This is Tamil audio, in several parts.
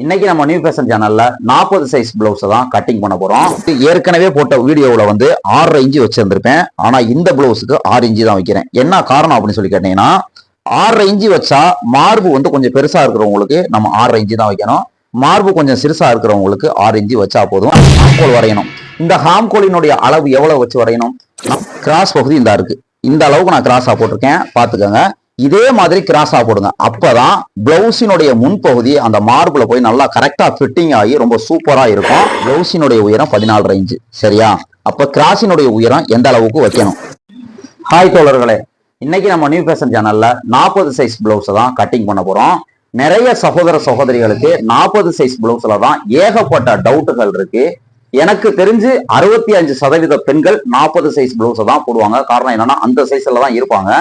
இன்னைக்கு நம்ம நியூ ஃபேஷன் சேனல்ல நாற்பது சைஸ் பிளவுஸ் தான் கட்டிங் பண்ண போறோம். ஏற்கனவே போட்ட வீடியோவில் வந்து ஆறரை இன்ச்சு வச்சிருந்திருப்பேன். ஆனா இந்த பிளவுஸுக்கு ஆறு இன்ச்சு தான் வைக்கிறேன். என்ன காரணம் அப்படின்னு சொல்லி கேட்டீங்கன்னா ஆறரை இன்ச்சு வச்சா மார்பு வந்து கொஞ்சம் பெருசா இருக்கிறவங்களுக்கு நம்ம ஆறரை இன்ச்சு தான் வைக்கணும். மார்பு கொஞ்சம் சிறுசா இருக்கிறவங்களுக்கு ஆறு இன்ச்சு வச்சா போதும். ஹாம்கோல் வரையணும். இந்த ஹாம்கோலினுடைய அளவு எவ்வளவு வச்சு வரையணும்? கிராஸ் பகுதி இந்த இருக்கு. இந்த அளவுக்கு நான் கிராஸா போட்டிருக்கேன். பாத்துக்கோங்க இதே மாதிரி கிராஸா போடுங்க. அப்பதான் பிளவுஸினுடைய முன்பகுதி அந்த மார்பில் போய் நல்லா கரெக்டாக ஃபிட்டிங் ஆகி ரொம்ப சூப்பராக இருக்கும். பிளவுஸினுடைய உயரம் பதினாலு ரேஞ்சு சரியா? அப்ப கிராஸினுடைய உயரம் எந்த அளவுக்கு வைக்கணும்? ஹாய் தோழர்களே இன்னைக்கு நம்ம நியூ ஃபேஷன் சேனல்ல நாற்பது சைஸ் பிளவுஸை தான் கட்டிங் பண்ண போறோம். நிறைய சகோதர சகோதரிகளுக்கு நாற்பது சைஸ் பிளவுஸ்ல தான் ஏகப்பட்ட டவுட்டுகள் இருக்கு. எனக்கு தெரிஞ்சு அறுபத்தி அஞ்சு சதவீத பெண்கள் நாற்பது சைஸ் பிளவுஸை தான் போடுவாங்க. காரணம் என்னன்னா அந்த சைஸ்ல தான் இருப்பாங்க.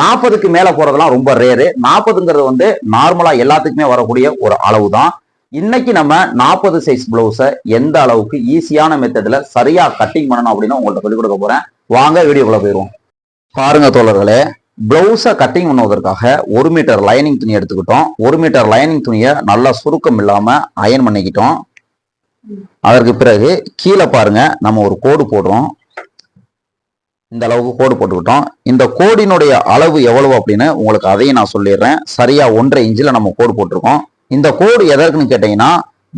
நாற்பதுக்கு மேல போறதெல்லாம் ரொம்ப ரேரு நாற்பதுங்கிறது வந்து நார்மலா எல்லாத்துக்குமே வரக்கூடிய ஒரு அளவு தான் இன்னைக்கு நம்ம நாற்பது சைஸ் பிளவுஸை எந்த அளவுக்கு ஈஸியான மெத்தடில் சரியா கட்டிங் பண்ணணும் அப்படின்னு உங்கள்கிட்ட சொல்லிக் கொடுக்க போறேன். வாங்க வீடியோக்குள்ள போயிடுவோம். பாருங்க தோழர்களே பிளவுஸை கட்டிங் பண்ணுவதற்காக ஒரு மீட்டர் லைனிங் துணி எடுத்துக்கிட்டோம். ஒரு மீட்டர் லைனிங் துணியை நல்லா சுருக்கம் இல்லாம அயன் பண்ணிக்கிட்டோம். அதற்கு பிறகு கீழே பாருங்க நம்ம ஒரு கோடு போடுறோம். இந்த அளவுக்கு கோடு போட்டுக்கிட்டோம். இந்த கோடினுடைய அளவு எவ்வளவு அப்படின்னு உங்களுக்கு அதையும் நான் சொல்லிடுறேன். சரியா ஒன்றரை இன்ச்சில் நம்ம கோடு போட்டிருக்கோம். இந்த கோடு எதற்குன்னு கேட்டீங்கன்னா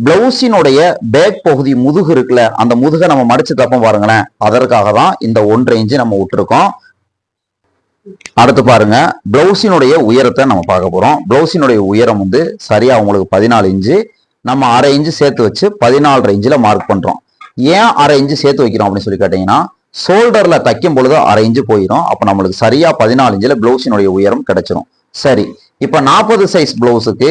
பிளவுஸினுடைய பேக் பகுதி முதுகு இருக்குல்ல அந்த முதுகை நம்ம மடிச்சு தப்போம் பாருங்களேன். அதற்காக தான் இந்த ஒன்றரை இன்ச்சு நம்ம விட்டுருக்கோம். அடுத்து பாருங்க பிளவுஸினுடைய உயரத்தை நம்ம பார்க்க போறோம். பிளவுஸினுடைய உயரம் வந்து சரியா உங்களுக்கு பதினாலு இன்ச்சு நம்ம அரை இன்ச்சு சேர்த்து வச்சு பதினாலரை இன்ச்சில் மார்க் பண்றோம். ஏன் அரை இன்ச்சு சேர்த்து வைக்கிறோம் அப்படின்னு சொல்லி கேட்டீங்கன்னா ஷோல்டரில் தைக்கும் பொழுது அரை இன்ச்சு போயிடும் அப்போ நம்மளுக்கு சரியாக பதினாலு இன்ச்சில் ப்ளவுஸினுடைய உயரம் கிடைச்சிரும். சரி இப்போ நாற்பது சைஸ் ப்ளவுஸுக்கு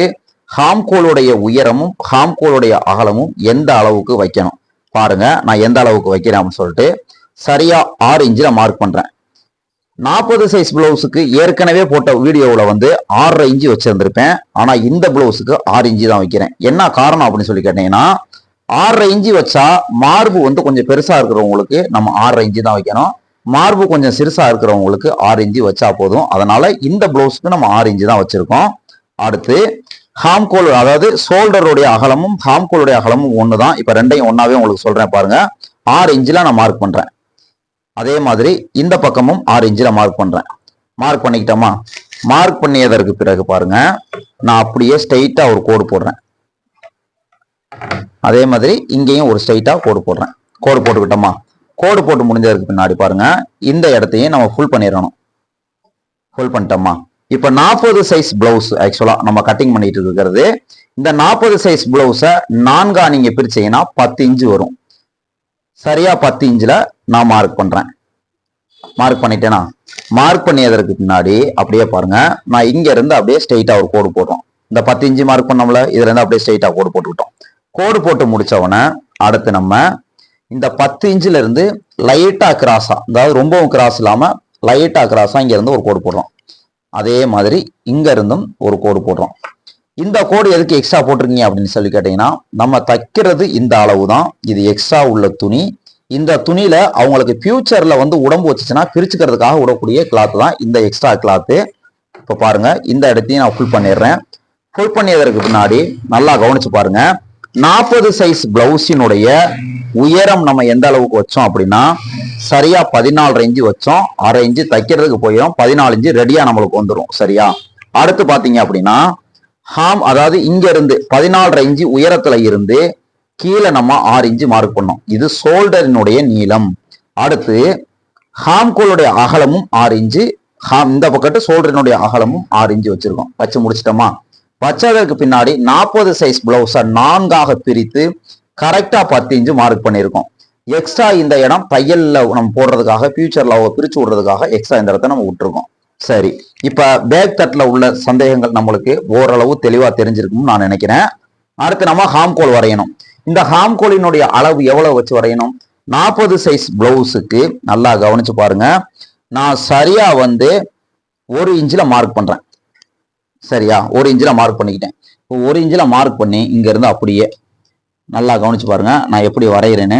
ஹாம்கோலுடைய உயரமும் ஹாம்கோலுடைய அகலமும் எந்த அளவுக்கு வைக்கணும்? பாருங்க நான் எந்த அளவுக்கு வைக்கிறேன் அப்படின்னு சொல்லிட்டு சரியா ஆறு இன்ச்சில் மார்க் பண்ணுறேன் நாற்பது சைஸ் ப்ளவுஸுக்கு ஏற்கனவே போட்ட வீடியோவில் வந்து ஆறரை இன்ச்சு வச்சுருந்துருப்பேன். ஆனால் இந்த ப்ளவுஸுக்கு ஆறு இன்ச்சு தான் வைக்கிறேன். என்ன காரணம் அப்படின்னு சொல்லி கேட்டீங்கன்னா ஆறரை இஞ்சி வச்சா மார்பு வந்து கொஞ்சம் பெருசா இருக்கிறவங்களுக்கு நம்ம ஆறரை இஞ்சி தான் வைக்கணும். மார்பு கொஞ்சம் சிறுசா இருக்கிறவங்களுக்கு ஆறு இஞ்சி வச்சா போதும். அதனால இந்த பிளவுஸ்க்கு நம்ம ஆறு இஞ்சி தான் வச்சிருக்கோம். அடுத்து ஹாம்கோல் அதாவது ஷோல்டருடைய அகலமும் ஹாம்கோலுடைய அகலமும் ஒன்று தான் இப்போ ரெண்டையும் ஒன்னாவே உங்களுக்கு சொல்றேன் பாருங்க. ஆறு இன்ச்சில் நான் மார்க் பண்றேன். அதே மாதிரி இந்த பக்கமும் ஆறு இன்ச்சில் மார்க் பண்றேன். மார்க் பண்ணிக்கிட்டோமா? மார்க் பண்ணியதற்கு பிறகு பாருங்க நான் அப்படியே ஸ்ட்ரைட்டா ஒரு கோடு போடுறேன். அதே மாதிரி இங்கேயும் ஒரு ஸ்ட்ரைட்டாக கோடு போடுறேன். கோடு போட்டுக்கிட்டோமா? கோடு போட்டு முடிஞ்சதுக்கு பின்னாடி பாருங்க. இந்த இடத்தையும் நம்ம ஃபுல் பண்ணிடணும். ஃபுல் பண்ணிட்டோமா? இப்போ நாற்பது சைஸ் பிளவுஸ் ஆக்சுவலாக நம்ம கட்டிங் பண்ணிட்டு இருக்கிறது. இந்த நாற்பது சைஸ் பிளவுஸை நான்கா நீங்கள் பிரிச்சீங்கன்னா பத்து இன்ச்சு வரும். சரியா பத்து இன்ச்சில் நான் மார்க் பண்ணுறேன் மார்க் பண்ணிட்டேனா? மார்க் பண்ணியதற்கு பின்னாடி அப்படியே பாருங்க. நான் இங்கேருந்து அப்படியே ஸ்ட்ரெயிட்டாக ஒரு கோடு போடுறோம். இந்த பத்து இன்ச்சு மார்க் பண்ணோம்ல இதுலேருந்து அப்படியே ஸ்ட்ரெயிட்டாக கோடு போட்டுக்கிட்டோம். கோடு போட்டு முடிச்சவொடனே அடுத்து நம்ம இந்த பத்து இன்ச்சில் இருந்து லைட்டாக கிராஸாக அதாவது ரொம்பவும் கிராஸ் இல்லாமல் லைட்டாக கிராஸாக இங்கேருந்து ஒரு கோடு போடுறோம். அதே மாதிரி இங்கேருந்தும் ஒரு கோடு போடுறோம். இந்த கோடு எதுக்கு எக்ஸ்ட்ரா போட்டிருக்கீங்க அப்படின்னு சொல்லி கேட்டிங்கன்னா நம்ம தைக்கிறது இந்த அளவு தான் இது எக்ஸ்ட்ரா உள்ள துணி. இந்த துணியில் அவங்களுக்கு ஃப்யூச்சரில் வந்து உடம்பு வச்சுச்சுன்னா பிரிச்சுக்கிறதுக்காக விடக்கூடிய கிளாத்து தான் இந்த எக்ஸ்ட்ரா கிளாத்து இப்போ பாருங்கள் இந்த இடத்தையும் நான் ஃபுல் பண்ணிடுறேன். ஃபுல் பண்ணியதற்கு பின்னாடி நல்லா கவனிச்சு பாருங்கள் நாற்பது சைஸ் பிளவுஸினுடைய உயரம் நம்ம எந்த அளவுக்கு வச்சோம் அப்படின்னா சரியா பதினாலு இன்ச்சு வச்சோம். அரை இன்ச்சு தைக்கிறதுக்கு போயிடும் பதினாலு இன்ச்சு ரெடியா நம்மளுக்கு வந்துடும் சரியா? அடுத்து பாத்தீங்க அப்படின்னா ஹாம் அதாவது இங்க இருந்து பதினாலரை இன்ச்சு உயரத்துல இருந்து கீழே நம்ம ஆறு இன்ச்சு மார்க் பண்ணோம். இது ஷோல்டரினுடைய நீளம். அடுத்து ஹாம்கோலுடைய அகலமும் ஆறு இன்ச்சு ஹாம் இந்த பக்கத்து ஷோல்டரினுடைய அகலமும் ஆறு இன்ச்சு வச்சிருக்கோம். வச்சு முடிச்சிட்டோமா? வச்சதற்கு பின்னாடி நாற்பது சைஸ் பிளவுஸை நான்காக பிரித்து கரெக்டாக பத்து இன்ச்சு மார்க் பண்ணியிருக்கோம். எக்ஸ்ட்ரா இந்த இடம் தையலில் நம்ம போடுறதுக்காக ஃபியூச்சரில் அவங்க பிரித்து விடுறதுக்காக எக்ஸ்ட்ரா இந்த இடத்த நம்ம விட்டுருக்கோம். சரி இப்போ பேக் தட்டில் உள்ள சந்தேகங்கள் நம்மளுக்கு ஓரளவு தெளிவாக தெரிஞ்சிருக்கும்னு நான் நினைக்கிறேன். அடுத்து நம்ம ஹாம்கோல் வரையணும். இந்த ஹாம்கோலினுடைய அளவு எவ்வளோ வச்சு வரையணும்? நாற்பது சைஸ் பிளவுஸுக்கு நல்லா கவனிச்சு பாருங்க. நான் சரியாக வந்து ஒரு இன்ச்சில் மார்க் பண்ணுறேன் சரியா? ஒரு இன்ச்சில் மார்க் பண்ணிக்கிட்டேன். இப்போ ஒரு இன்ச்சில் மார்க் பண்ணி இங்கேருந்து அப்படியே நல்லா கவனிச்சு பாருங்க. நான் எப்படி வரைகிறேன்னு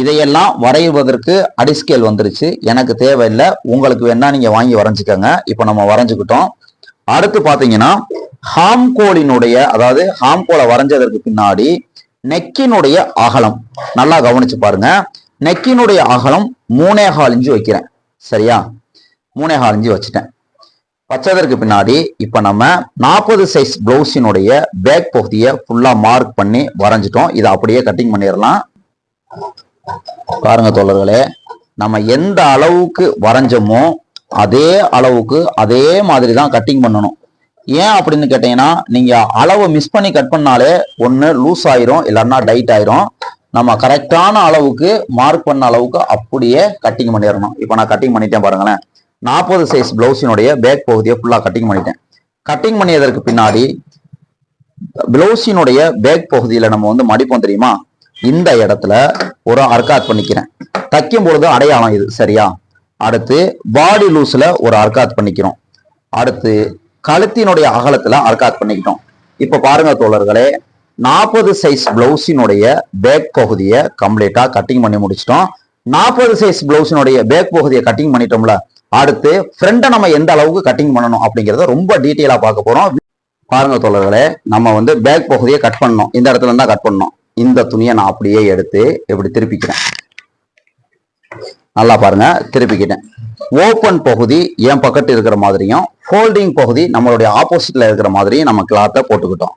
இதையெல்லாம் வரைவதற்கு அடிஸ்கேல் வந்துருச்சு. எனக்கு தேவையில்லை. உங்களுக்கு வேணா நீங்கள் வாங்கி வரைஞ்சிக்கோங்க. இப்போ நம்ம வரைஞ்சிக்கிட்டோம். அடுத்து பார்த்தீங்கன்னா ஹாம்கோலினுடைய அதாவது ஹாம்கோலை வரைஞ்சதற்கு பின்னாடி நெக்கினுடைய அகலம். நல்லா கவனிச்சு பாருங்க. நெக்கினுடைய அகலம் மூணே கால் இன்ச்சு வைக்கிறேன். சரியா? மூணே கால் இன்ச்சு வச்சுட்டேன். வச்சதற்கு பின்னாடி இப்ப நம்ம நாற்பது சைஸ் பிளவுஸினுடைய பேக் பகுதியை ஃபுல்லா மார்க் பண்ணி வரைஞ்சிட்டோம். இதை அப்படியே கட்டிங் பண்ணிடலாம். பாருங்க தோழர்களே நம்ம எந்த அளவுக்கு வரைஞ்சோமோ அதே அளவுக்கு அதே மாதிரி தான் கட்டிங் பண்ணணும். ஏன் அப்படின்னு கேட்டீங்கன்னா நீங்க அளவை மிஸ் பண்ணி கட் பண்ணாலே ஒன்று லூஸ் ஆயிரும் இல்லைன்னா டைட் ஆயிரும். நம்ம கரெக்டான அளவுக்கு மார்க் பண்ண அளவுக்கு அப்படியே கட்டிங் பண்ணிடணும். இப்போ நான் கட்டிங் பண்ணிட்டேன் பாருங்களேன். நாற்பது சைஸ் பிளவுஸினுடைய பேக் பகுதியை ஃபுல்லாக கட்டிங் பண்ணிட்டேன். கட்டிங் பண்ணியதற்கு பின்னாடி பிளவுஸினுடைய பேக் பகுதியில் நம்ம வந்து மடிப்போம் தெரியுமா? இந்த இடத்துல ஒரு அர்க்காத் பண்ணிக்கிறேன். தைக்கும் பொழுது அடையாளம் இது சரியா? அடுத்து பாடி லூஸ்ல ஒரு அர்க்காத் பண்ணிக்கிறோம். அடுத்து கழுத்தினுடைய அகலத்துல அர்க்காத் பண்ணிக்கிட்டோம். இப்போ பாருங்க தோழர்களே நாற்பது சைஸ் பிளவுஸினுடைய பேக் பகுதியை கம்ப்ளீட்டாக கட்டிங் பண்ணி முடிச்சிட்டோம். நாற்பது சைஸ் பிளவுஸினுடைய பேக் பகுதியை கட்டிங் பண்ணிட்டோம்ல அடுத்து ஃப்ரெண்டை நம்ம எந்த அளவுக்கு கட்டிங் பண்ணணும் அப்படிங்கிறத ரொம்ப டீட்டெயிலாக பார்க்க போகிறோம் பாருங்க தோழர்களே நம்ம வந்து பேக் பகுதியை கட் பண்ணோம் இந்த இடத்துல இருந்தால் கட் பண்ணோம் இந்த துணியை நான் அப்படியே எடுத்து இப்படி திருப்பிக்கிறேன். நல்லா பாருங்க திருப்பிக்கிட்டேன். ஓப்பன் பகுதி என் பக்கத்து இருக்கிற மாதிரியும் ஃபோல்டிங் பகுதி நம்மளுடைய ஆப்போசிட்ல இருக்கிற மாதிரியும் நம்ம கிளாத்தை போட்டுக்கிட்டோம்.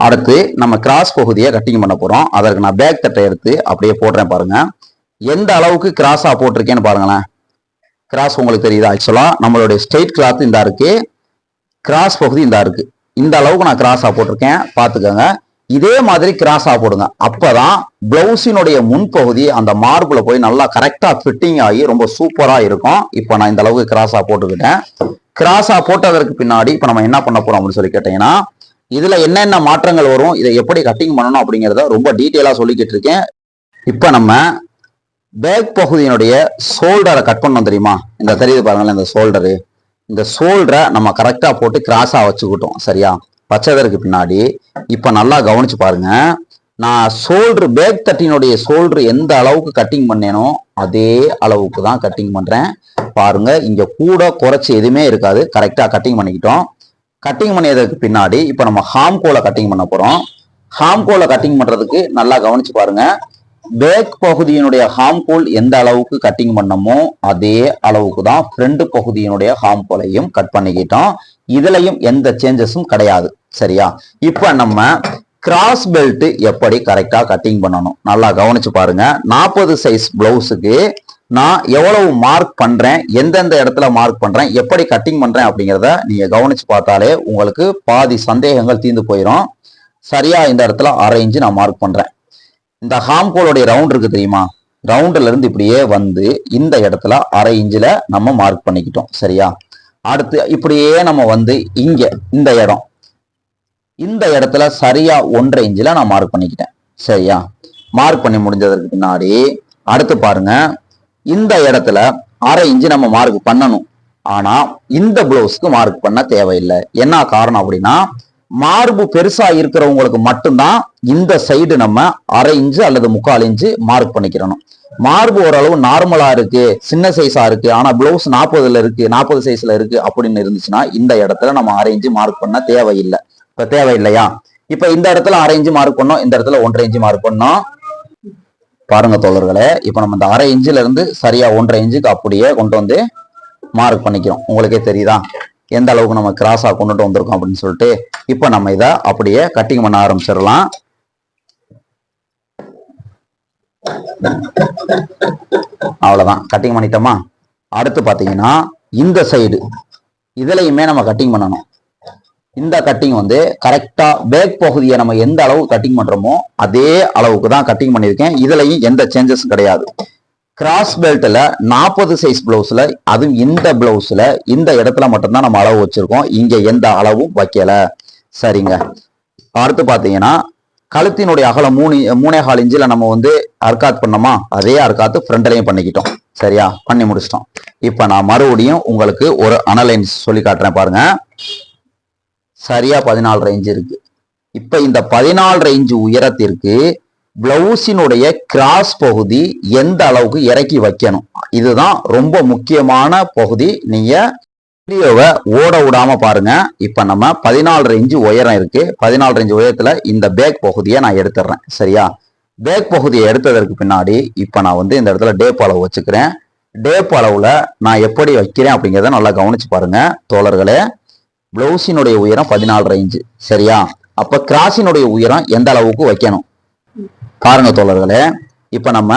அடுத்து நம்ம கிராஸ் பகுதியை கட்டிங் பண்ண போறோம். அதற்கு நான் பேக் தட்டை எடுத்து அப்படியே போடுறேன் பாருங்க. எந்த அளவுக்கு கிராஸா போட்டிருக்கேன்னு பாருங்களேன். கிராஸ் உங்களுக்கு தெரியுதா? ஆக்சுவலாக நம்மளுடைய ஸ்ட்ரெயிட் கிளாத் இந்த இருக்கு. கிராஸ் பகுதி இந்த இருக்கு. இந்த அளவுக்கு நான் கிராஸாக போட்டிருக்கேன். பார்த்துக்கோங்க. இதே மாதிரி கிராஸாக போடுங்க. அப்பதான் பிளவுஸினுடைய முன்பகுதி அந்த மார்பில் போய் நல்லா கரெக்டாக ஃபிட்டிங் ஆகி ரொம்ப சூப்பராக இருக்கும். இப்போ நான் இந்த அளவுக்கு கிராஸாக போட்டுக்கிட்டேன். கிராஸாக போட்டதற்கு பின்னாடி இப்போ நம்ம என்ன பண்ண போகிறோம் அப்படின்னு சொல்லி கேட்டீங்கன்னா இதில் என்னென்ன மாற்றங்கள் வரும் இதை எப்படி கட்டிங் பண்ணணும் அப்படிங்கிறத ரொம்ப டீட்டெயிலாக சொல்லிக்கிட்டு இருக்கேன். இப்போ நம்ம பேக் பகுதியினுடைய ஷோல்டரை கட் பண்ணோம் தெரியுமா? இந்த தெரியுது பாருங்களேன் இந்த ஷோல்டரு இந்த ஷோல்டரை நம்ம கரெக்டாக போட்டு கிராஸாக வச்சுக்கிட்டோம் சரியா? வச்சதற்கு பின்னாடி. இப்போ நல்லா கவனிச்சு பாருங்க. நான் ஷோல்டர் பேக் தட்டினுடைய ஷோல்டர் எந்த அளவுக்கு கட்டிங் பண்ணேனோ அதே அளவுக்கு தான் கட்டிங் பண்ணுறேன் பாருங்க இங்கே கூட குறைச்சி எதுவுமே இருக்காது. கரெக்டாக கட்டிங் பண்ணிக்கிட்டோம். கட்டிங் பண்ணியதற்கு பின்னாடி இப்போ நம்ம ஹாம்கோலை கட்டிங் பண்ண போகிறோம் ஹாம் கோலை கட்டிங் பண்ணுறதுக்கு நல்லா கவனிச்சு பாருங்கள் பேக் பகுதியினுடைய ஹாம் கோல் எந்த அளவுக்கு கட்டிங் பண்ணமோ அதே அளவுக்கு தான் ஃப்ரண்ட் பகுதியினுடைய ஹாம் கோலையும் கட் பண்ணிக்கிட்டோம். இதுலையும் எந்த சேஞ்சஸும் கிடையாது. சரியா? இப்போ நம்ம கிராஸ் பெல்ட் எப்படி கரெக்டாக கட்டிங் பண்ணணும்? நல்லா கவனிச்சு பாருங்க. நாற்பது சைஸ் பிளவுஸுக்கு நான் எவ்வளவு மார்க் பண்றேன்? எந்தெந்த இடத்துல மார்க் பண்றேன்? எப்படி கட்டிங் பண்றேன்? அப்படிங்கிறத நீங்க கவனிச்சு பார்த்தாலே உங்களுக்கு பாதி சந்தேகங்கள் தீர்ந்து போயிடும் சரியா? இந்த இடத்துல அரை இன்ச்சு நான் மார்க் பண்றேன். இந்த ஹாம்கோலுடைய ரவுண்ட் இருக்கு தெரியுமா? ரவுண்டுல இருந்து இப்படியே வந்து இந்த இடத்துல அரை இன்ச்சில் நம்ம மார்க் பண்ணிக்கிட்டோம். சரியா? அடுத்து இப்படியே நம்ம வந்து இங்க இந்த இடம். இந்த இடத்துல சரியா ஒன்றரை இன்ச்சில் நான் மார்க் பண்ணிக்கிட்டேன். சரியா? மார்க் பண்ணி முடிஞ்சதற்கு பின்னாடி அடுத்து பாருங்க. இந்த இடத்துல அரை இன்ச்சு நம்ம மார்க் பண்ணணும். ஆனா இந்த பிளவுஸ்க்கு மார்க் பண்ண தேவையில்லை. என்ன காரணம் அப்படின்னா மார்பு பெருசா இருக்கிறவங்களுக்கு மட்டும்தான் இந்த சைடு நம்ம அரை இன்ச்சு அல்லது முக்கால் இன்ச்சு மார்க் பண்ணிக்கிறணும். மார்பு ஓரளவு நார்மலா இருக்கு சின்ன சைஸா இருக்கு ஆனா பிளவுஸ் நாற்பதுல இருக்கு நாற்பது சைஸ்ல இருக்கு அப்படின்னு இருந்துச்சுன்னா இந்த இடத்துல நம்ம அரை இன்ச்சு மார்க் பண்ண தேவையில்லை. இப்ப தேவையில்லையா? இப்ப இந்த இடத்துல அரை இன்ச்சு மார்க் பண்ணோம் இந்த இடத்துல ஒன்றரை இன்ச்சு மார்க் பண்ணோம். பாருங்க தோழர்களே இப்ப நம்ம இந்த அரை இன்ச்சுல இருந்து சரியா ஒன்றரை இன்ச்சுக்கு அப்படியே கொண்டு வந்து மார்க் பண்ணிக்கிறோம். உங்களுக்கே தெரியுதா? எந்த அளவுக்கு நம்ம கிராஸா கொண்டுட்டு வந்திருக்கோம் அப்படின்னு சொல்லிட்டு இப்ப நம்ம இதை அப்படியே கட்டிங் பண்ண ஆரம்பிச்சிடலாம். அவ்வளவுதான். கட்டிங் பண்ணிட்டோமா? அடுத்து பாத்தீங்கன்னா இந்த சைடு இதுலயுமே நம்ம கட்டிங் பண்ணணும். இந்த கட்டிங் வந்து கரெக்டா பேக் பகுதியை நம்ம எந்த அளவு கட்டிங் பண்றோமோ அதே அளவுக்கு தான் கட்டிங் பண்ணியிருக்கேன். இதுலயும் எந்த சேஞ்சஸும் கிடையாது. கிராஸ் பெல்ட்டில் நாற்பது சைஸ் ப்ளவுஸில் அதுவும் இந்த ப்ளவுஸில் இந்த இடத்துல மட்டும்தான் நம்ம அளவு வச்சுருக்கோம். இங்கே எந்த அளவும் வைக்கலை. சரிங்க. அடுத்து பார்த்தீங்கன்னா கழுத்தினுடைய அகலம் மூணு மூணே கால் இன்ச்சில் நம்ம வந்து அர்க்காத் பண்ணோமா? அதே அர்க்காத்து ஃப்ரண்ட்லையும் பண்ணிக்கிட்டோம். சரியா? பண்ணி முடிச்சிட்டோம். இப்போ நான் மறுபடியும் உங்களுக்கு ஒரு அனலைன்ஸ் சொல்லி காட்டுறேன் பாருங்க. சரியா பதினாலு ரேஞ்சு இருக்கு. இப்போ இந்த பதினாலு ரேஞ்சு உயரத்திற்கு பிளவுஸினுடைய கிராஸ் பகுதி எந்த அளவுக்கு இறக்கி வைக்கணும்? இதுதான் ரொம்ப முக்கியமான பகுதி. நீங்க வீடியோவை ஓட விடாம பாருங்க. இப்ப நம்ம பதினாலு இன்ச்சு உயரம் இருக்கு. பதினாலு இன்ச்சு உயரத்துல இந்த பேக் பகுதியை நான் எடுத்துடுறேன். சரியா? பேக் பகுதியை எடுத்ததற்கு பின்னாடி இப்ப நான் வந்து இந்த இடத்துல டேப் அளவு வச்சுக்கிறேன். டேப் அளவுல நான் எப்படி வைக்கிறேன் அப்படிங்கிறத நல்லா கவனிச்சு பாருங்க தோழர்களே. பிளவுஸினுடைய உயரம் பதினாலு இன்ச்சு சரியா? அப்ப கிராஸினுடைய உயரம் எந்த அளவுக்கு வைக்கணும்? பாருங்க தோழர்களே இப்போ நம்ம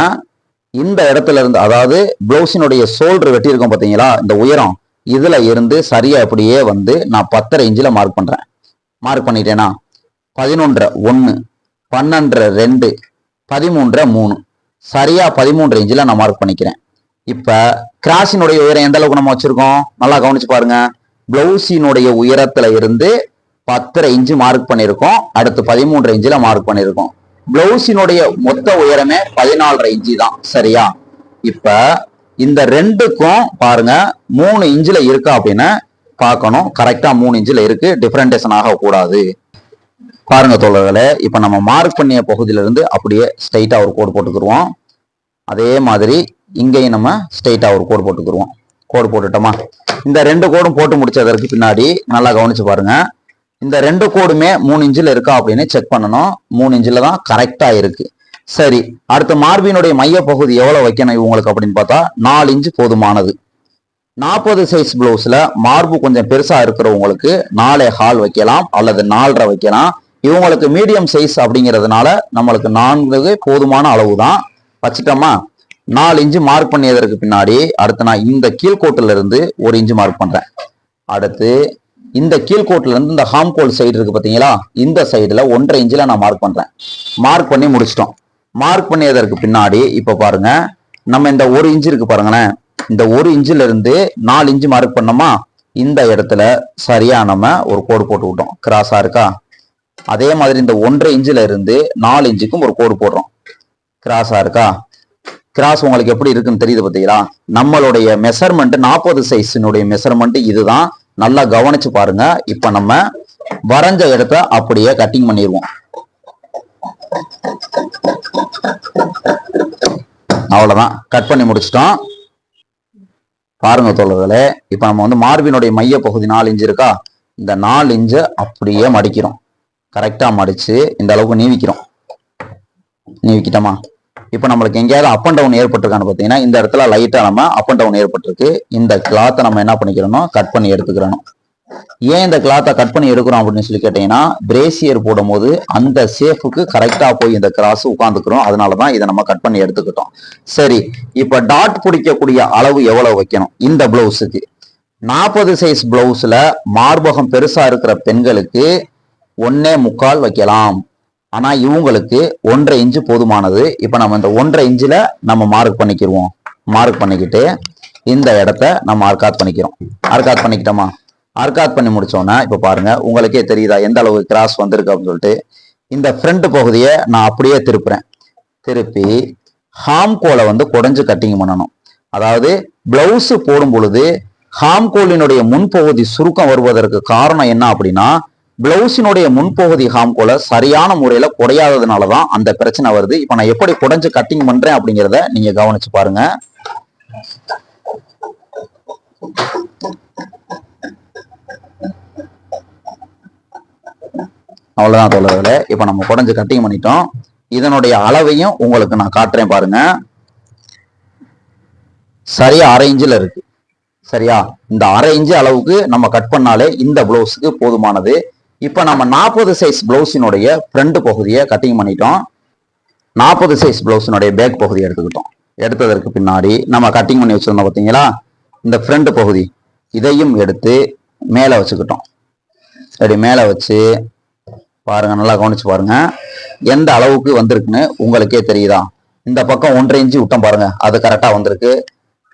இந்த இடத்துல இருந்து அதாவது ப்ளவுஸினுடைய ஷோல்டர் வெட்டியிருக்கோம் பார்த்தீங்களா இந்த உயரம் இதுல இருந்து சரியா அப்படியே வந்து நான் பத்தரை இன்ச்சில் மார்க் பண்றேன். மார்க் பண்ணிட்டேனா? பதினொன்றரை ஒன்று பன்னெண்டரை ரெண்டு பதிமூன்றரை மூணு. சரியா பதிமூன்று இன்ச்சில் நான் மார்க் பண்ணிக்கிறேன். இப்போ கிராஸினுடைய உயரம் எந்த அளவுக்கு நம்ம வச்சிருக்கோம்? நல்லா கவனிச்சு பாருங்க. பிளவுஸினுடைய உயரத்துல இருந்து பத்தரை இன்ச்சு மார்க் பண்ணியிருக்கோம். அடுத்து பதிமூன்று இன்ச்சில் மார்க் பண்ணியிருக்கோம். பிளவுஸினுடைய மொத்த உயரமே பதினாலரை இன்ச்சு தான். சரியா? இப்ப இந்த ரெண்டுக்கும் பாருங்க மூணு இன்ச்சில் இருக்கா அப்படின்னு பார்க்கணும். கரெக்டா மூணு இன்ச்சில் இருக்கு. டிஃபரண்டேஷன் ஆகக்கூடாது. பாருங்க தோழர்களே இப்ப நம்ம மார்க் பண்ணிய பகுதியிலிருந்து அப்படியே ஸ்ட்ரைட்டா ஒரு கோடு போட்டுக்கிருவோம். அதே மாதிரி இங்கேயும் நம்ம ஸ்ட்ரைட்டா ஒரு கோடு போட்டுக்கிருவோம். கோடு போட்டுட்டோமா? இந்த ரெண்டு கோடும் போட்டு முடிச்சதற்கு பின்னாடி நல்லா கவனிச்சு பாருங்க. இந்த ரெண்டு கோடுமே மூணு இன்ச்சில் இருக்கா அப்படின்னு செக் பண்ணணும். மூணு இன்ச்சில் தான் கரெக்டாக இருக்கு. சரி அடுத்து மார்பினுடைய மைய பகுதி எவ்வளோ வைக்கணும் இவங்களுக்கு அப்படின்னு பார்த்தா நாலு இன்ச்சு போதுமானது. நாற்பது சைஸ் ப்ளவுஸில் மார்பு கொஞ்சம் பெருசாக இருக்கிறவங்களுக்கு நாலே ஹால் வைக்கலாம் அல்லது நாலரை வைக்கலாம். இவங்களுக்கு மீடியம் சைஸ் அப்படிங்கிறதுனால நம்மளுக்கு நான்கு போதுமான அளவு தான் வச்சுட்டோமா? நாலு இன்ச்சு மார்க் பண்ணியதற்கு பின்னாடி அடுத்து நான் இந்த கீழ்கோட்டிலிருந்து ஒரு இன்ச்சு மார்க் பண்ணுறேன் அடுத்து இந்த கீழ்கோட்டிலிருந்து இருந்து இந்த ஹாம்கோல் சைடு இருக்கு பார்த்தீங்களா இந்த சைடில் ஒன்றரை இன்ச்சில் நான் மார்க் பண்ணுறேன் மார்க் பண்ணி முடிச்சிட்டோம். மார்க் பண்ணியதற்கு பின்னாடி இப்போ பாருங்க. நம்ம இந்த ஒரு இன்ச்சு இருக்கு பாருங்களேன். இந்த ஒரு இன்ச்சில் இருந்து நாலு இன்ச்சு மார்க் பண்ணோமா? இந்த இடத்துல சரியா நம்ம ஒரு கோடு போட்டு விட்டோம். கிராஸா இருக்கா? அதே மாதிரி இந்த ஒன்றரை இன்ச்சில் இருந்து நாலு இன்ச்சுக்கும் ஒரு கோடு போடுறோம். கிராஸா இருக்கா? கிராஸ் உங்களுக்கு எப்படி இருக்குன்னு தெரியுது பார்த்தீங்களா நம்மளுடைய மெஷர்மெண்ட் நாற்பது சைஸினுடைய மெஷர்மெண்ட் இதுதான். நல்லா கவனிச்சு பாருங்க. இப்ப நம்ம வரைஞ்ச இடத்த அப்படியே கட்டிங் பண்ணிடுவோம் அவ்வளவுதான். கட் பண்ணி முடிச்சிட்டோம். பாருங்க தோழர்களே இப்ப நம்ம வந்து மார்பினுடைய மைய பகுதி நாலு இன்ச்சு இருக்கா? இந்த நாலு இன்ச்சை அப்படியே மடிக்கிறோம். கரெக்டா மடிச்சு இந்த அளவுக்கு நீவிக்கிறோம். நீவிக்கிட்டோமா? இப்போ நம்மளுக்கு எங்கேயாவது அப் அண்ட் டவுன் ஏற்பட்டிருக்கான்னு பார்த்தீங்கன்னா இந்த இடத்துல லைட்டாக நம்ம அப் அண்ட் டவுன் ஏற்பட்டிருக்கு. இந்த கிளாத்தை நம்ம என்ன பண்ணிக்கிறோம் கட் பண்ணி எடுத்துக்கிறோம். ஏன் இந்த கிளாத்தை கட் பண்ணி எடுக்கிறோம் அப்படின்னு சொல்லி கேட்டீங்கன்னா பிரேசியர் போடும்போது அந்த சேஃபுக்கு கரெக்டாக போய் இந்த கிராஸ் உட்காந்துக்கிறோம் அதனால தான் இதை நம்ம கட் பண்ணி எடுத்துக்கிட்டோம். சரி இப்போ டாட் பிடிக்கக்கூடிய அளவு எவ்வளவு வைக்கணும்? இந்த பிளவுஸுக்கு நாற்பது சைஸ் பிளவுஸில் மார்பகம் பெருசாக இருக்கிற பெண்களுக்கு ஒன்னே முக்கால் வைக்கலாம். ஆனா இவங்களுக்கு ஒன்றரை இன்ச்சு போதுமானது. இப்ப நம்ம இந்த ஒன்றரை இன்ச்சில் நம்ம மார்க் பண்ணிக்கிடுவோம் மார்க் பண்ணிக்கிட்டு இந்த இடத்த நம்ம ஆர்காத் பண்ணிக்கிறோம். ஆர்காத் பண்ணிக்கிட்டோமா? ஆர்காத் பண்ணி முடிச்சோன்னா இப்ப பாருங்க உங்களுக்கே தெரியுதா எந்த அளவு கிராஸ் வந்திருக்கு அப்படின்னு சொல்லிட்டு. இந்த ஃப்ரண்ட் பகுதியை நான் அப்படியே திருப்புறேன். திருப்பி ஹாம் கோலை வந்து குடஞ்சு கட்டிங் பண்ணணும். அதாவது பிளவுஸ் போடும் பொழுது ஹாம்கோலினுடைய முன்பகுதி சுருக்கம் வருவதற்கு காரணம் என்ன அப்படின்னா பிளவுஸினுடைய முன்பகுதி ஹாம் ஹாம்கோலை சரியான முறையில குடையாததுனாலதான் அந்த பிரச்சனை வருது. இப்ப நான் எப்படி குடைஞ்சு கட்டிங் பண்றேன் அப்படிங்கிறத நீங்க கவனிச்சு பாருங்க. அவ்வளவுதான் தோழர்களே. இப்ப நம்ம குடஞ்சு கட்டிங் பண்ணிட்டோம். இதனுடைய அளவையும் உங்களுக்கு நான் காட்டுறேன் பாருங்க. சரியா அரை இன்ச்சில் இருக்கு. சரியா? இந்த அரை இன்ச்சு அளவுக்கு நம்ம கட் பண்ணாலே இந்த பிளவுஸுக்கு போதுமானது. இப்போ நம்ம நாற்பது சைஸ் பிளவுஸினுடைய ஃப்ரண்ட் பகுதியை கட்டிங் பண்ணிட்டோம். நாற்பது சைஸ் பிளவுஸினுடைய பேக் பகுதியை எடுத்துக்கிட்டோம். எடுத்ததற்கு பின்னாடி நம்ம கட்டிங் பண்ணி வச்சிருந்தோம் பார்த்தீங்களா? இந்த ஃப்ரண்ட் பகுதி. இதையும் எடுத்து மேலே வச்சுக்கிட்டோம். சரி மேலே வச்சு பாருங்க நல்லா கவனிச்சு பாருங்க. எந்த அளவுக்கு வந்திருக்குன்னு உங்களுக்கே தெரியுதா? இந்த பக்கம் ஒன்றரை இன்ச்சு விட்டோம் பாருங்க அது கரெக்டாக வந்திருக்கு.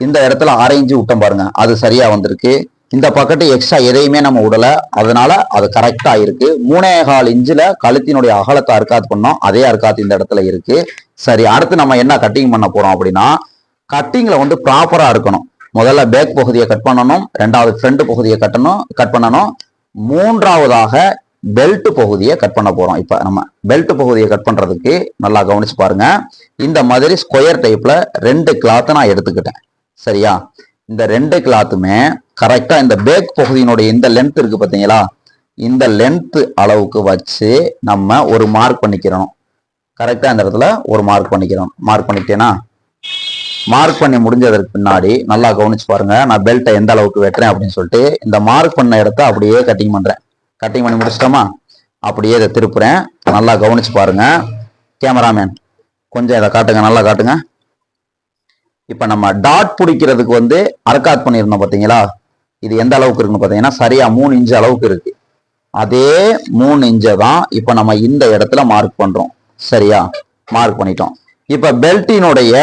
இந்த இடத்துல அரை இன்ச்சு விட்டோம் பாருங்க அது சரியா வந்திருக்கு. இந்த பக்கத்து எக்ஸ்ட்ரா எதையுமே நம்ம விடல அதனால அது கரெக்டா இருக்கு. மூணே கால் கழுத்தினுடைய அகலத்தை அறுக்காத்து பண்ணோம். அதே அறுக்காத்து இந்த இடத்துல இருக்கு. சரி அடுத்து நம்ம என்ன கட்டிங் பண்ண போறோம் அப்படின்னா கட்டிங்ல வந்து ப்ராப்பரா இருக்கணும். முதல்ல பேக் பகுதியை கட் பண்ணணும். ரெண்டாவது ஃப்ரண்ட் பகுதியை கட்டணும் கட் பண்ணணும். மூன்றாவதாக பெல்ட் பகுதியை கட் பண்ண போறோம். இப்ப நம்ம பெல்ட் பகுதியை கட் பண்றதுக்கு நல்லா கவனிச்சு பாருங்க. இந்த மாதிரி ஸ்கொயர் டைப்ல ரெண்டு கிளாத்தை நான் எடுத்துக்கிட்டேன். சரியா? இந்த ரெண்டு கிளாத்துமே கரெக்டா இந்த பேக் பகுதியினுடைய இந்த லென்த் இருக்கு பாத்தீங்களா இந்த லென்த் அளவுக்கு வச்சு நம்ம ஒரு மார்க் பண்ணிக்கிறோம் கரெக்டா இந்த இடத்துல ஒரு மார்க் பண்ணிக்கிறோம். மார்க் பண்ணிட்டேனா மார்க் பண்ணி முடிஞ்சதற்கு பின்னாடி நல்லா கவனிச்சு பாருங்க. நான் பெல்ட்டை எந்த அளவுக்கு வெட்டுறேன் அப்படின்னு சொல்லிட்டு இந்த மார்க் பண்ண இடத்த அப்படியே கட்டிங் பண்றேன். கட்டிங் பண்ணி முடிச்சிட்டோமா? அப்படியே இதை திருப்புறேன். நல்லா கவனிச்சு பாருங்க. கேமராமேன் கொஞ்சம் இதை காட்டுங்க. நல்லா காட்டுங்க. இப்ப நம்ம டாட் பிடிக்கிறதுக்கு வந்து அரக்காத் பண்ணியிருந்தோம் பாத்தீங்களா இது எந்த அளவுக்கு இருக்குன்னு பார்த்தீங்கன்னா சரியா மூணு இன்ச்சு அளவுக்கு இருக்கு. அதே மூணு இன்ச்சை தான் இப்போ நம்ம இந்த இடத்துல மார்க் பண்றோம். சரியா? மார்க் பண்ணிட்டோம். இப்போ பெல்ட்டினுடைய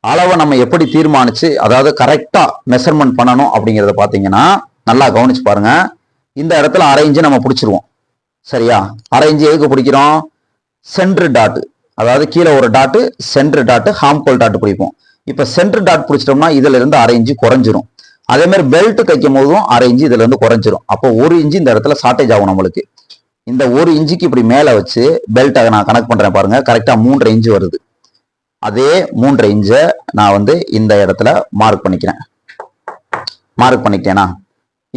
அளவை நம்ம எப்படி தீர்மானிச்சு அதாவது கரெக்டா மெஷர்மெண்ட் பண்ணணும் அப்படிங்கறத பாத்தீங்கன்னா நல்லா கவனிச்சு பாருங்க. இந்த இடத்துல அரை நம்ம பிடிச்சிருவோம். சரியா? அரை எதுக்கு பிடிக்கிறோம்? சென்ட்ரு டாட்டு அதாவது கீழே ஒரு டாட்டு சென்ட்ரு டாட்டு ஹாம்கோல் டாட்டு பிடிப்போம். இப்ப சென்ட்ரு டாட் பிடிச்சிட்டோம்னா இதுல இருந்து அரை குறைஞ்சிரும். அதே மாதிரி பெல்ட் தைக்கும் போதும் அரை இன்ச்சு இதுல இருந்து குறைஞ்சிரும். அப்போ ஒரு இன்ச்சு இந்த இடத்துல ஷார்டேஜ் ஆகும் நம்மளுக்கு. இந்த ஒரு இன்ச்சுக்கு இப்படி மேல வச்சு பெல்ட்டை நான் கனெக்ட் பண்றேன் பாருங்க. கரெக்டா மூன்றரை இன்ச்சு வருது. அதே மூன்றரை இன்ச்சை நான் வந்து இந்த இடத்துல மார்க் பண்ணிக்கிறேன். மார்க் பண்ணிக்கிட்டேனா?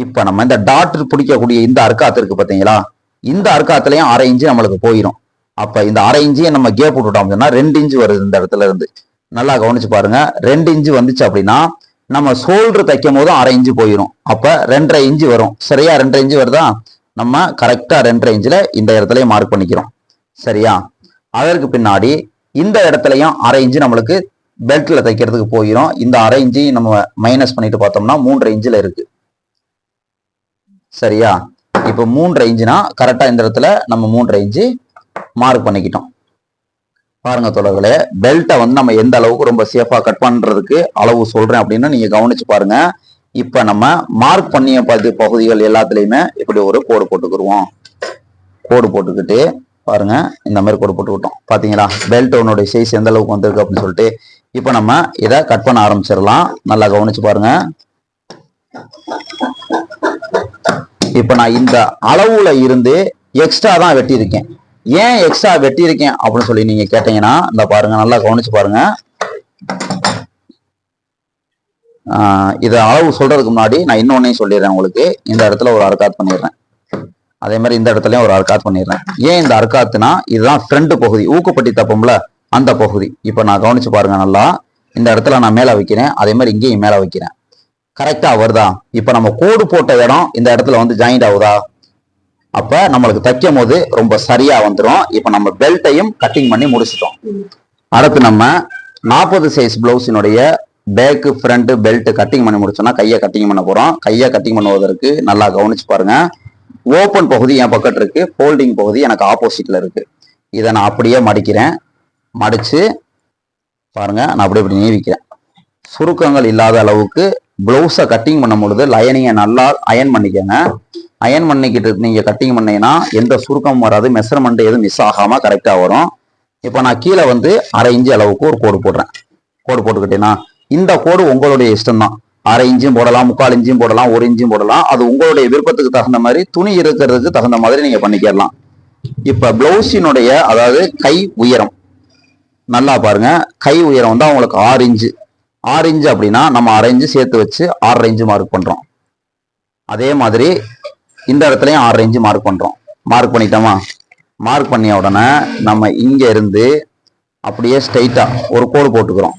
இப்ப நம்ம இந்த டாட் பிடிக்கக்கூடிய இந்த அர்க்காத்து இருக்கு பாத்தீங்களா இந்த அர்க்காத்துலயும் அரை இன்ச்சு நம்மளுக்கு போயிடும் அப்ப இந்த அரை இன்ச்சையை நம்ம கேப் விட்டுட்டோம் அப்படின்னா ரெண்டு இன்ச்சு வருது இந்த இடத்துல இருந்து. நல்லா கவனிச்சு பாருங்க. ரெண்டு இன்ச்சு வந்துச்சு அப்படின்னா நம்ம சோல்டர் தைக்கும் போதும் அரை இன்ச்சு போயிடும் அப்போ ரெண்டரை இன்ச்சு வரும். சரியா ரெண்டரை இன்ச்சு வருதா? நம்ம கரெக்டாக ரெண்டரை இன்ச்சில் இந்த இடத்துலையும் மார்க் பண்ணிக்கிறோம். சரியா? அதற்கு பின்னாடி இந்த இடத்துலையும் அரை இன்ச்சு நம்மளுக்கு பெல்ட்டில் தைக்கிறதுக்கு போயிடும் இந்த அரை இன்ச்சையும் நம்ம மைனஸ் பண்ணிட்டு பார்த்தோம்னா மூன்றரை இன்ச்சில் இருக்கு. சரியா? இப்போ மூன்றரை இன்ச்சுனா கரெக்டாக இந்த இடத்துல நம்ம மூன்றரை இன்ச்சு மார்க் பண்ணிக்கிட்டோம். பாருங்க தொடர்களே பெல்ட்டை வந்து நம்ம எந்த அளவுக்கு ரொம்ப சேஃபாக கட் பண்ணுறதுக்கு அளவு சொல்கிறேன் அப்படின்னு நீங்கள் கவனிச்சு பாருங்க. இப்போ நம்ம மார்க் பண்ணிய பதி பகுதிகள் எல்லாத்துலேயுமே இப்படி ஒரு கோடு போட்டுக்கிருவோம். கோடு போட்டுக்கிட்டு பாருங்க இந்த மாதிரி கோடு போட்டுக்கிட்டோம். பார்த்தீங்களா பெல்ட் உன்னுடைய சைஸ் எந்த அளவுக்கு வந்திருக்கு அப்படின்னு சொல்லிட்டு இப்போ நம்ம இதை கட் பண்ண ஆரம்பிச்சிடலாம். நல்லா கவனிச்சு பாருங்க. இப்போ நான் இந்த அளவுல இருந்து எக்ஸ்ட்ரா தான் வெட்டியிருக்கேன். ஏன் எக்ஸ்ட்ரா வெட்டியிருக்கேன் அப்படின்னு சொல்லி நீங்க கேட்டீங்கன்னா இந்த பாருங்க நல்லா கவனிச்சு பாருங்க. இதை அளவு சொல்றதுக்கு முன்னாடி நான் இன்னொன்னையும் சொல்லிடுறேன் உங்களுக்கு. இந்த இடத்துல ஒரு அர்க்காத் பண்ணிடுறேன். அதே மாதிரி இந்த இடத்துலயும் ஒரு அர்க்காத் பண்ணிடுறேன். ஏன் இந்த அர்க்காத்துனா இதுதான் ஃப்ரண்ட் பகுதி. ஊக்கப்பட்டி தப்பம்ல அந்த பகுதி. இப்போ நான் கவனிச்சு பாருங்க நல்லா. இந்த இடத்துல நான் மேலே வைக்கிறேன். அதே மாதிரி இங்கேயும் மேலே வைக்கிறேன். கரெக்டாக வருதா? இப்போ நம்ம கோடு போட்ட இடம் இந்த இடத்துல வந்து ஜாயிண்ட் ஆகுதா? அப்ப நம்மளுக்கு தைக்கும் போது ரொம்ப சரியா வந்துடும் இப்போ நம்ம பெல்ட்டையும் கட்டிங் பண்ணி முடிச்சிட்டோம். அடுத்து நம்ம நாற்பது சைஸ் பிளவுஸினுடைய பேக்கு ஃப்ரண்ட் பெல்ட் கட்டிங் பண்ணி முடிச்சோம்னா கையை கட்டிங் பண்ண போறோம். கையை கட்டிங் பண்ணுவதற்கு நல்லா கவனிச்சு பாருங்க. ஓப்பன் பகுதி என் பக்கத்து இருக்கு. ஃபோல்டிங் பகுதி எனக்கு ஆப்போசிட்ல இருக்கு. இதை நான் அப்படியே மடிக்கிறேன். மடிச்சு பாருங்க நான் அப்படியே இப்படி நீவிக்கிறேன். சுருக்கங்கள் இல்லாத அளவுக்கு ப்ளவுஸை கட்டிங் பண்ணும் பொழுது லைனிங்கை நல்லா அயன் பண்ணிக்கோங்க. அயன் பண்ணிக்கிட்டு நீங்கள் கட்டிங் பண்ணீங்கன்னா எந்த சுருக்கமும் வராது மெஷர்மெண்ட் எதுவும் மிஸ் ஆகாமல் கரெக்டாக வரும். இப்போ நான் கீழே வந்து அரை இன்ச்சு அளவுக்கு ஒரு கோடு போடுறேன். கோடு போட்டுக்கிட்டேன்னா இந்த கோடு உங்களுடைய இஷ்டம் தான் அரை இன்ச்சும் போடலாம் முக்கால் இன்ச்சும் போடலாம் ஒரு இன்ச்சும் போடலாம். அது உங்களுடைய விருப்பத்துக்கு தகுந்த மாதிரி துணி இருக்கிறதுக்கு தகுந்த மாதிரி நீங்கள் பண்ணிக்கிடலாம் இப்போ ப்ளவுஸினுடைய அதாவது கை உயரம். நல்லா பாருங்க. கை உயரம் வந்து அவங்களுக்கு ஆறு இன்ச்சு ஆறு அப்படின்னா நம்ம அரை சேர்த்து வச்சு ஆறு ரேஞ்சு மார்க் பண்ணுறோம் அதே மாதிரி இந்த இடத்துலையும் ஆறு ரேஞ்சு மார்க் பண்ணுறோம் மார்க் பண்ணிட்டோமா? மார்க் பண்ணிய உடனே நம்ம இங்கே இருந்து அப்படியே ஸ்ட்ரைட்டாக ஒரு கோடு போட்டுக்கிறோம்.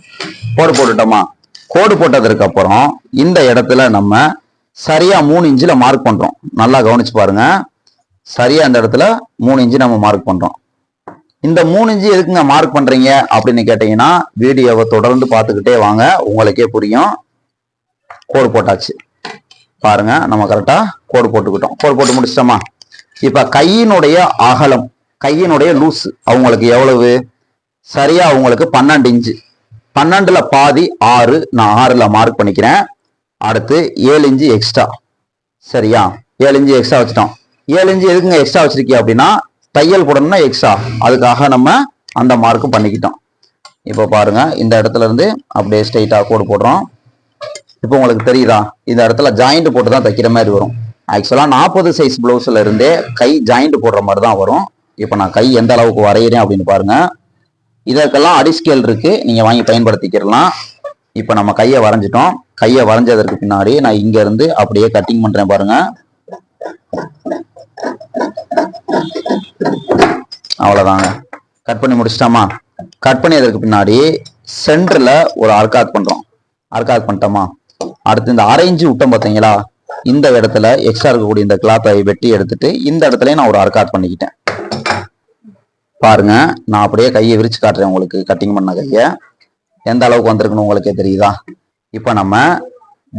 கோடு போட்டுட்டோமா? கோடு போட்டதற்கு அப்புறம் இந்த இடத்துல நம்ம சரியாக மூணு இன்ச்சில் மார்க் பண்ணுறோம் நல்லா கவனிச்சு பாருங்க. சரியாக அந்த இடத்துல மூணு இன்ச்சு நம்ம மார்க் பண்ணுறோம் இந்த மூணு இன்ச்சு எதுக்குங்க மார்க் பண்றீங்க? அப்படின்னு கேட்டீங்கன்னா வீடியோவை தொடர்ந்து பார்த்துக்கிட்டே வாங்க. உங்களுக்கே புரியும். கோடு போட்டாச்சு. பாருங்க நம்ம கரெக்டா கோடு போட்டுக்கிட்டோம். கோடு போட்டு முடிச்சிட்டோமா? இப்ப கையினுடைய அகலம் கையினுடைய லூஸ் அவங்களுக்கு எவ்வளவு? சரியா அவங்களுக்கு பன்னெண்டு இன்ச்சு பன்னெண்டுல பாதி ஆறு நான் ஆறுல மார்க் பண்ணிக்கிறேன். அடுத்து ஏழு இன்ச்சு எக்ஸ்ட்ரா சரியா? ஏழு இன்ச்சு எக்ஸ்ட்ரா வச்சுட்டோம். ஏழு இன்ச்சு எதுக்குங்க எக்ஸ்ட்ரா வச்சிருக்கீங்க அப்படின்னா தையல் போடணும்னா எக்ஸ்ட்ரா அதுக்காக நம்ம அந்த மார்க்கும் பண்ணிக்கிட்டோம். இப்போ பாருங்க இந்த இடத்துல இருந்து அப்படியே ஸ்ட்ரைட்டாக கோடு போடுறோம். இப்போ உங்களுக்கு தெரியுதா? இந்த இடத்துல ஜாயிண்ட் போட்டு தான் தைக்கிற மாதிரி வரும். ஆக்சுவலாக நாற்பது சைஸ் ப்ளவுஸில் இருந்தே கை ஜாயிண்ட் போடுற மாதிரி தான் வரும். இப்போ நான் கை எந்த அளவுக்கு வரைகிறேன் அப்படின்னு பாருங்க. இதற்கெல்லாம் அடிஸ்கேல் இருக்கு. நீங்கள் வாங்கி பயன்படுத்திக்கிறலாம் இப்போ நம்ம கையை வரைஞ்சிட்டோம். கையை வரைஞ்சதற்கு பின்னாடி நான் இங்கேருந்து அப்படியே கட்டிங் பண்ணுறேன் பாருங்கள் அவ்வளோதாங்க கட் பண்ணி முடிச்சிட்டோமா? கட் பண்ணியதற்கு பின்னாடி சென்டரில் ஒரு அர்காக் பண்ணுறோம் அர்காக் பண்ணிட்டோமா? அடுத்து இந்த அரைஞ்சு விட்டோம் பார்த்தீங்களா? இந்த இடத்துல எக்ஸ்ட்ரா இருக்கக்கூடிய இந்த கிளாத்தை வெட்டி எடுத்துட்டு இந்த இடத்துல நான் ஒரு அர்க்காத் பண்ணிக்கிட்டேன். பாருங்க நான் அப்படியே கையை விரிச்சு காட்டுறேன் உங்களுக்கு. கட்டிங் பண்ண கையை. எந்த அளவுக்கு வந்திருக்குன்னு உங்களுக்கே தெரியுதா? இப்போ நம்ம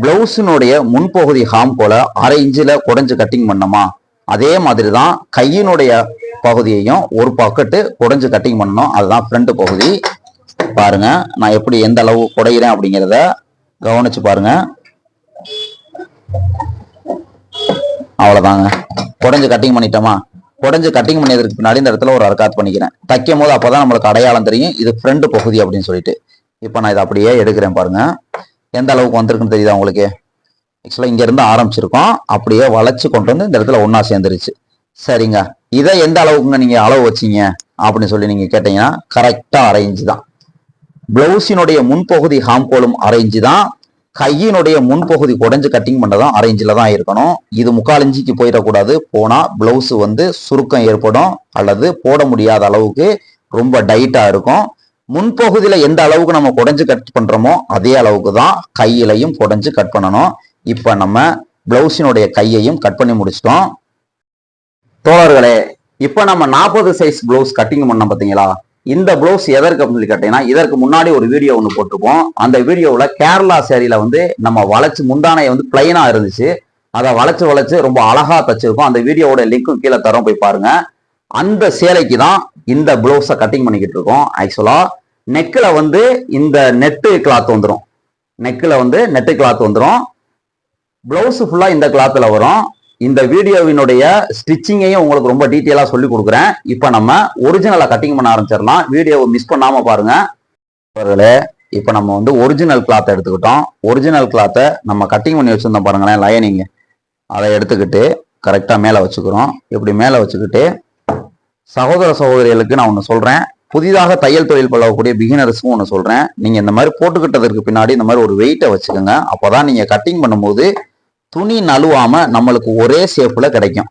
பிளவுஸினுடைய முன்பகுதி ஹாம் போல அரை இன்ச்சில் குறைஞ்சு கட்டிங் பண்ணோமா? அதே மாதிரி தான் கையினுடைய பகுதியையும் ஒரு பக்கெட்டு குடைஞ்சு கட்டிங் பண்ணணும். அதுதான் ஃப்ரண்ட் பகுதி. பாருங்க நான் எப்படி எந்த அளவு குடையிறேன் அப்படிங்கிறத கவனிச்சு பாருங்க. அவ்வளோதாங்க குடைஞ்சு கட்டிங் பண்ணிட்டோமா? குடைஞ்சு கட்டிங் பண்ணியதற்கு பின்னாடி இந்த இடத்துல ஒரு அர்க்காத் பண்ணிக்கிறேன். தைக்கும் போது அப்பதான் நம்மளுக்கு அடையாளம் தெரியும். இது ஃப்ரண்ட் பகுதி அப்படின்னு சொல்லிட்டு. இப்போ நான் இதை அப்படியே எடுக்கிறேன் பாருங்க. எந்த அளவுக்கு வந்திருக்குன்னு தெரியுதா உங்களுக்கு? ஆக்சுவலாக இங்கேருந்து ஆரம்பிச்சிருக்கோம். அப்படியே வளைச்சு கொண்டு வந்து இந்த இடத்துல ஒன்றா சேர்ந்துருச்சு. சரிங்க. இதை எந்த அளவுக்குங்க நீங்கள் அளவு வச்சீங்க? அப்படின்னு சொல்லி நீங்கள் கேட்டீங்கன்னா கரெக்டாக அரேஞ்சு தான். பிளவுஸினுடைய முன்பகுதி ஹாம்கோலும் அரை தான். கையினுடைய முன்பகுதி குடைஞ்சு கட்டிங் பண்ணதும் அரேஞ்சில் தான் இருக்கணும். இது முக்கால் போயிடக்கூடாது. போனால் ப்ளவுஸு வந்து சுருக்கம் ஏற்படும் அல்லது போட முடியாத அளவுக்கு ரொம்ப டைட்டாக இருக்கும். முன்பகுதியில் எந்த அளவுக்கு நம்ம குடைஞ்சு கட் பண்ணுறோமோ அதே அளவுக்கு தான் கையிலையும் குடைஞ்சு கட் பண்ணணும். இப்போ நம்ம பிளவுஸினுடைய கையையும் கட் பண்ணி முடிச்சிட்டோம். தோழர்களே இப்போ நம்ம நாற்பது சைஸ் பிளவுஸ் கட்டிங் பண்ணோம் பார்த்தீங்களா இந்த ப்ளவுஸ் எதற்கு அப்படின்னு சொல்லி கேட்டீங்கன்னா இதற்கு முன்னாடி ஒரு வீடியோ ஒன்று போட்டிருப்போம் அந்த வீடியோவில் கேரளா சேரியில வந்து நம்ம வளைச்சு முந்தானையை வந்து பிளைனாக இருந்துச்சு. அதை வளைச்சு வளைச்சு ரொம்ப அழகாக தச்சிருக்கோம். அந்த வீடியோவோட லிங்க்கும் கீழே தரோம் போய் பாருங்க. அந்த சேலைக்கு தான் இந்த ப்ளவுஸை கட்டிங் பண்ணிக்கிட்டு இருக்கோம். ஆக்சுவலாக நெக்கில் வந்து இந்த நெட்டு கிளாத் வந்துடும் நெக்கில் வந்து நெட்டு கிளாத் வந்துடும் பிளவுஸ் ஃபுல்லாக இந்த கிளாத்தில் வரும். இந்த வீடியோவினுடைய ஸ்டிச்சிங்கையும் உங்களுக்கு ரொம்ப டீட்டெயிலாக சொல்லி கொடுக்குறேன். இப்போ நம்ம ஒரிஜினலை கட்டிங் பண்ண ஆரம்பிச்சிடலாம். வீடியோவை மிஸ் பண்ணாமல் பாருங்கள் இப்போ நம்ம வந்து ஒரிஜினல் கிளாத்தை எடுத்துக்கிட்டோம். ஒரிஜினல் கிளாத்தை நம்ம கட்டிங் பண்ணி வச்சுருந்தோம் பாருங்களேன் லைனிங் அதை எடுத்துக்கிட்டு கரெக்டாக மேலே வச்சுக்கிறோம். இப்படி மேலே வச்சுக்கிட்டு சகோதர சகோதரிகளுக்கு நான் ஒன்று சொல்கிறேன் புதிதாக தையல் தொழில் பழகக்கூடிய பிகினர்ஸும் ஒன்று சொல்கிறேன் நீங்கள் இந்த மாதிரி போட்டுக்கிட்டதற்கு பின்னாடி இந்த மாதிரி ஒரு வெயிட்டை வச்சுக்கோங்க. அப்போ தான் நீங்கள் கட்டிங் பண்ணும்போது துணி நழுவாம நம்மளுக்கு ஒரே ஷேப்ல கிடைக்கும்.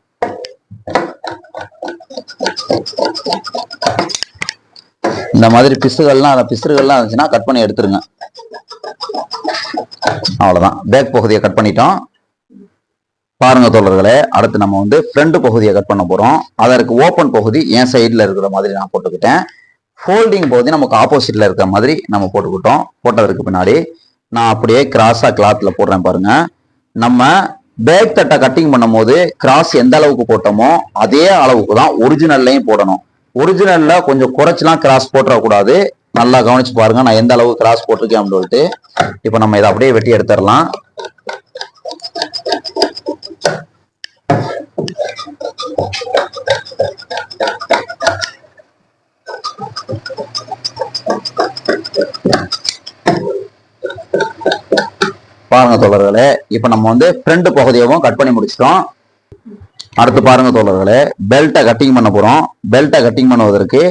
இந்த மாதிரி பிசுகள்லாம் அந்த பிசுறுகள்லாம் இருந்துச்சுன்னா கட் பண்ணி எடுத்துருங்க. அவ்வளோதான் பேக் பகுதியை கட் பண்ணிட்டோம். பாருங்க தோழர்களே அடுத்து நம்ம வந்து ஃப்ரண்ட் பகுதியை கட் பண்ண போகிறோம் அதற்கு ஓப்பன் பகுதி என் சைடில் இருக்கிற மாதிரி நான் போட்டுக்கிட்டேன். ஃபோல்டிங் பகுதி நமக்கு ஆப்போசிட்டில் இருக்கிற மாதிரி நம்ம போட்டுக்கிட்டோம். போட்டதற்கு பின்னாடி நான் அப்படியே கிராஸாக கிளாத்தில் போடுறேன் பாருங்கள் நம்ம பேக் தட்டை கட்டிங் பண்ணும்போது கிராஸ் எந்த அளவுக்கு போட்டோமோ அதே அளவுக்கு தான் ஒரிஜினல்லையும் போடணும். ஒரிஜினல்ல கொஞ்சம் குறைச்சலாம் கிராஸ் போட்டுறக்கூடாது. நல்லா கவனிச்சு பாருங்க நான் எந்த அளவுக்கு கிராஸ் போட்டிருக்கேன் அப்படின்னு சொல்லிட்டு இப்போ நம்ம இதை அப்படியே வெட்டி எடுத்துடலாம். பாருங்க தோழர்களே. இப்போ நம்ம வந்து ஃப்ரண்ட் பகுதியவும் கட் பண்ணி முடிச்சிட்டோம். அடுத்து பாருங்க தோழர்களே பெல்ட்டை கட்டிங் பண்ண போறோம். பெல்ட்டை கட்டிங் பண்ணுவதற்கு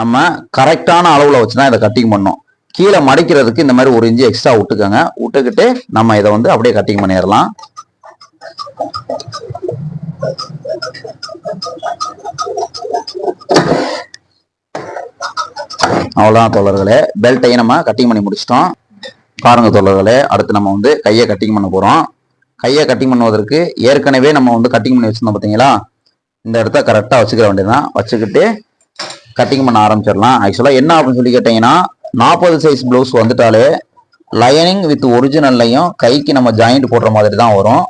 நம்ம கரெக்டான அளவுல வச்சு தான் இதை கட்டிங் பண்ணோம். கீழே மடிக்கிறதுக்கு இந்த மாதிரி ஒரு இன்ச்சு எக்ஸ்ட்ரா விட்டுக்கோங்க. விட்டுக்கிட்டு நம்ம இதை வந்து அப்படியே கட்டிங் பண்ணிடலாம். அவ்வளோதான் தோழர்களே. பெல்ட்டையும் நம்ம கட்டிங் பண்ணி முடிச்சிட்டோம். பாருங்க தோழர்களே அடுத்து நம்ம வந்து கையை கட்டிங் பண்ண போகிறோம் கையை கட்டிங் பண்ணுவதற்கு ஏற்கனவே நம்ம வந்து கட்டிங் பண்ணி வச்சிருந்தோம் பார்த்தீங்களா இந்த இடத்த கரெக்டாக வச்சுக்கிற வேண்டியதுதான். வச்சுக்கிட்டு கட்டிங் பண்ண ஆரம்பிச்சிடலாம். ஆக்சுவலாக என்ன அப்படின்னு சொல்லி கேட்டிங்கன்னா நாற்பது சைஸ் ப்ளவுஸ் வந்துட்டாலே லைனிங் வித் ஒரிஜினல்லையும் கைக்கு நம்ம ஜாயிண்ட் போடுற மாதிரி தான் வரும்.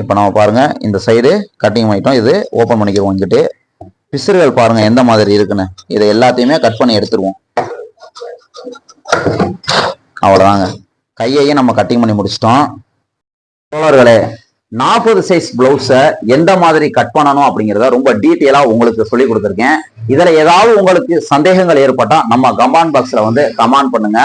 இப்போ நம்ம பாருங்கள் இந்த சைடு கட்டிங் பண்ணிட்டோம். இது ஓப்பன் பண்ணிக்கிறோம் இங்கிட்டு பிசுறுகள் பாருங்கள் எந்த மாதிரி இருக்குன்னு. இதை எல்லாத்தையுமே கட் பண்ணி எடுத்துருவோம். அவ்வளோதாங்க கையையும் நம்ம கட்டிங் பண்ணி முடிச்சிட்டோம். தோழர்களே நாற்பது சைஸ் பிளவுஸை எந்த மாதிரி கட் பண்ணணும் அப்படிங்கிறத ரொம்ப டீட்டெயிலாக உங்களுக்கு சொல்லி கொடுத்துருக்கேன். இதில் ஏதாவது உங்களுக்கு சந்தேகங்கள் ஏற்பட்டால் நம்ம கமாண்ட் பாக்ஸில் வந்து கமாண்ட் பண்ணுங்க.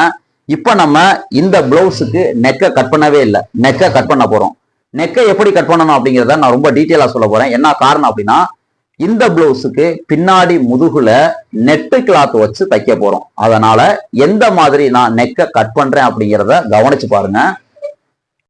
இப்போ நம்ம இந்த பிளவுஸுக்கு நெக்கை கட் பண்ணவே இல்லை. நெக்கை கட் பண்ண போகிறோம் நெக்கை எப்படி கட் பண்ணணும் அப்படிங்கிறத நான் ரொம்ப டீட்டெயிலாக சொல்ல போகிறேன் என்ன காரணம் அப்படின்னா இந்த பிளவுஸுக்கு பின்னாடி முதுகுல நெட்டு கிளாத் வச்சு தைக்க போறோம். அதனால எந்த மாதிரி நான் நெக்கை கட் பண்றேன் அப்படிங்கிறத கவனிச்சு பாருங்க.